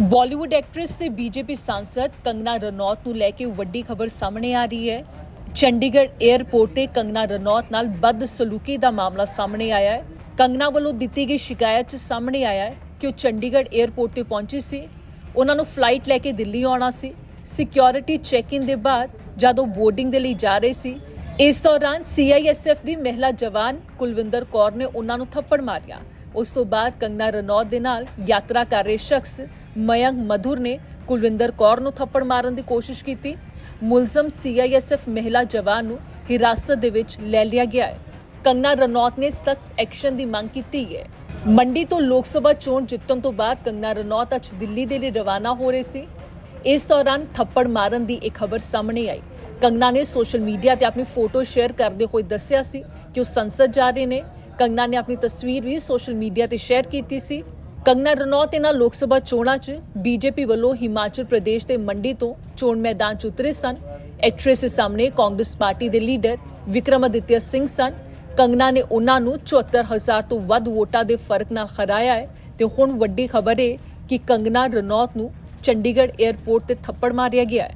Bollywood actress ਤੇ BJP ਸਾਂਸਦ ਕੰਗਨਾ ਰਣੌਤ ਨੂੰ ਲੈ ਕੇ ਵੱਡੀ ਖਬਰ ਸਾਹਮਣੇ ਆ ਰਹੀ ਹੈ ਚੰਡੀਗੜ੍ਹ 에ਅਰਪੋਰਟ ਤੇ ਕੰਗਨਾ ਰਣੌਤ ਨਾਲ ਬਦਸਲੂਕੀ ਦਾ ਮਾਮਲਾ ਸਾਹਮਣੇ ਆਇਆ ਹੈ ਕੰਗਨਾ ਵੱਲੋਂ ਦਿੱਤੀ ਗਈ ਸ਼ਿਕਾਇਤ 'ਚ ਸਾਹਮਣੇ ਆਇਆ ਹੈ ਕਿ ਉਹ ਚੰਡੀਗੜ੍ਹ 에ਅਰਪੋਰਟ ਤੇ ਪਹੁੰਚੀ ਸੀ ਉਹਨਾਂ ਨੂੰ ਫਲਾਈਟ ਲੈ ਕੇ ਦਿੱਲੀ ਆਉਣਾ ਸੀ ਸਿਕਿਉਰਿਟੀ ਚੈੱਕ-ਇਨ ਦੇ ਬਾਅਦ ਜਦੋਂ ਬੋਰਡਿੰਗ ਦੇ ਲਈ ਜਾ ਰਹੇ ਸੀ ਇਸ ਦੌਰਾਨ ਸੀਆਈਐਸਐਫ ਦੀ ਮਹਿਲਾ ਜਵਾਨ ਕੁਲਵਿੰਦਰ ਕੌਰ ਨੇ ਉਹਨਾਂ ਨੂੰ ਥੱਪੜ ਮਾਰਿਆ ਉਸ ਤੋਂ ਬਾਅਦ ਕੰਗਨਾ ਰਣੌਤ ਦੇ ਨਾਲ ਯਾਤਰਾ ਕਰ ਰਹੇ ਸ਼ਖਸ ਮਯੰਕ ਮਧੁਰ ਨੇ ਕੁਲਵਿੰਦਰ ਕੌਰ ਨੂੰ ਥੱਪੜ ਮਾਰਨ ਦੀ ਕੋਸ਼ਿਸ਼ ਕੀਤੀ। ਮੁਲਜ਼ਮ ਸੀਆਈਐਸਐਫ ਮਹਿਲਾ ਜਵਾਨ ਨੂੰ ਹਿਰਾਸਤ ਦੇ ਵਿੱਚ ਲੈ ਲਿਆ ਗਿਆ ਹੈ। ਕੰਗਨਾ ਰਣੌਤ ਨੇ ਸਖਤ ਐਕਸ਼ਨ ਦੀ ਮੰਗ ਕੀਤੀ ਹੈ। ਮੰਡੀ ਤੋਂ ਲੋਕ ਸਭਾ ਚੋਣ ਜਿੱਤਣ ਤੋਂ ਬਾਅਦ ਕੰਗਨਾ ਰਣੌਤ ਅੱਜ ਦਿੱਲੀ ਦੇ ਲਈ ਰਵਾਨਾ ਹੋ ਰਹੀ ਸੀ। ਇਸ ਦੌਰਾਨ ਥੱਪੜ ਮਾਰਨ ਦੀ ਇੱਕ ਖਬਰ ਸਾਹਮਣੇ ਆਈ। ਕੰਗਨਾ ਨੇ ਸੋਸ਼ਲ ਮੀਡੀਆ ਤੇ ਆਪਣੀ ਫੋਟੋ ਸ਼ੇਅਰ ਕਰਦੇ ਹੋਏ ਦੱਸਿਆ ਸੀ ਕਿ ਉਹ ਸੰਸਦ ਜਾ ਰਹੇ ਨੇ। ਕੰਗਨਾ ਨੇ ਆਪਣੀ ਤਸਵੀਰ ਵੀ ਸੋਸ਼ਲ ਮੀਡੀਆ ਤੇ ਸ਼ੇਅਰ ਕੀਤੀ ਸੀ। ਕੰਗਨਾ ਰਣੌਤ ਇਹਨਾਂ ਲੋਕ ਸਭਾ ਚੋਣਾਂ 'ਚ ਬੀਜੇਪੀ ਵੱਲੋਂ ਹਿਮਾਚਲ ਪ੍ਰਦੇਸ਼ ਦੇ ਮੰਡੀ ਤੋਂ ਚੋਣ ਮੈਦਾਨ 'ਚ ਉਤਰੇ ਸਨ। ਐਕਟ੍ਰੈਸ ਦੇ ਸਾਹਮਣੇ ਕਾਂਗਰਸ ਪਾਰਟੀ ਦੇ ਲੀਡਰ ਵਿਕਰਮਾਦਿੱਤਿਆ ਸਿੰਘ ਸਨ। ਕੰਗਨਾ ਨੇ ਉਹਨਾਂ ਨੂੰ 74000 ਤੋਂ ਵੱਧ ਵੋਟਾਂ ਦੇ ਫ਼ਰਕ ਨਾਲ ਹਰਾਇਆ ਹੈ ਤੇ ਹੁਣ ਵੱਡੀ ਖਬਰ ਹੈ ਕਿ ਕੰਗਨਾ ਰਣੌਤ ਨੂੰ ਚੰਡੀਗੜ੍ਹ 에ਅਰਪੋਰਟ ਤੇ ਥੱਪੜ ਮਾਰਿਆ ਗਿਆ ਹੈ।